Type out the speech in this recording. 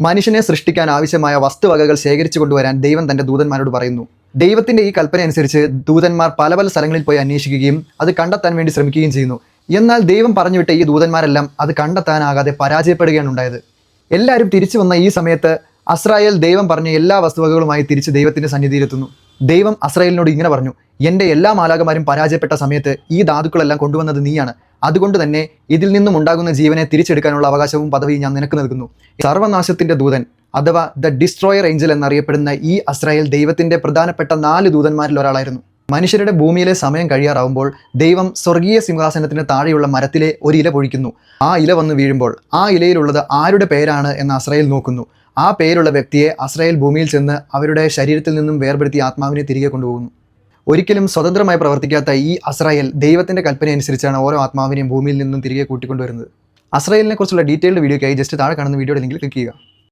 മനുഷ്യനെ സൃഷ്ടിക്കാൻ ആവശ്യമായ വസ്തുവകകൾ ശേഖരിച്ചു കൊണ്ടുവരാൻ ദൈവം തന്റെ ദൂതന്മാരോട് പറയുന്നു. ദൈവത്തിന്റെ ഈ കൽപ്പന അനുസരിച്ച് ദൂതന്മാർ പല പല സ്ഥലങ്ങളിൽ പോയി അന്വേഷിക്കുകയും അത് കണ്ടെത്താൻ വേണ്ടി ശ്രമിക്കുകയും ചെയ്യുന്നു. എന്നാൽ ദൈവം പറഞ്ഞുവിട്ട ഈ ദൂതന്മാരെല്ലാം അത് കണ്ടെത്താനാകാതെ പരാജയപ്പെടുകയാണ് ഉണ്ടായത്. എല്ലാവരും തിരിച്ചു വന്ന ഈ സമയത്ത് അസ്രായേൽ ദൈവം പറഞ്ഞ എല്ലാ വസ്തുവകകളുമായി തിരിച്ച് ദൈവത്തിന്റെ സന്നിധിയിലെത്തുന്നു. ദൈവം അസ്രായേലിനോട് ഇങ്ങനെ പറഞ്ഞു എന്റെ എല്ലാ മാലാകമാരും പരാജയപ്പെട്ട സമയത്ത് ഈ ധാതുക്കളെല്ലാം കൊണ്ടുവന്നത് നീയാണ്. അതുകൊണ്ട് തന്നെ ഇതിൽ നിന്നും ഉണ്ടാകുന്ന ജീവനെ തിരിച്ചെടുക്കാനുള്ള അവകാശവും പദവിയും ഞാൻ നിനക്ക് നൽകുന്നു. സർവനാശത്തിന്റെ ദൂതൻ അഥവാ ദ ഡിസ്ട്രോയർ ഏഞ്ചൽ എന്നറിയപ്പെടുന്ന ഈ അസ്രായേൽ ദൈവത്തിന്റെ പ്രധാനപ്പെട്ട നാല് ദൂതന്മാരിൽ ഒരാളായിരുന്നു. മനുഷ്യരുടെ ഭൂമിയിലെ സമയം കഴിയാറാവുമ്പോൾ ദൈവം സ്വർഗീയ സിംഹാസനത്തിന് താഴെയുള്ള മരത്തിലെ ഒരു ഇല പൊഴിക്കുന്നു. ആ ഇല വന്ന് വീഴുമ്പോൾ ആ ഇലയിലുള്ളത് ആരുടെ പേരാണ് എന്ന് അസ്രയേൽ നോക്കുന്നു. ആ പേരുള്ള വ്യക്തിയെ അസ്രയേൽ ഭൂമിയിൽ ചെന്ന് അവരുടെ ശരീരത്തിൽ നിന്നും വേർപെടുത്തി ആത്മാവിനെ തിരികെ കൊണ്ടുപോകുന്നു. ഒരിക്കലും സ്വതന്ത്രമായി പ്രവർത്തിക്കാത്ത ഈ അസ്രായേൽ ദൈവത്തിന്റെ കൽപ്പന അനുസരിച്ചാണ് ഓരോ ആത്മാവിനെയും ഭൂമിയിൽ നിന്നും തിരികെ കൂട്ടിക്കൊണ്ടുവരുന്നത്. അസ്രായേലിനെ കുറിച്ചുള്ള ഡീറ്റെയിൽഡ് വീഡിയോയ്ക്കായി ജസ്റ്റ് താഴെ കാണുന്ന വീഡിയോയുടെ ലിങ്കിൽ ക്ലിക്ക് ചെയ്യുക.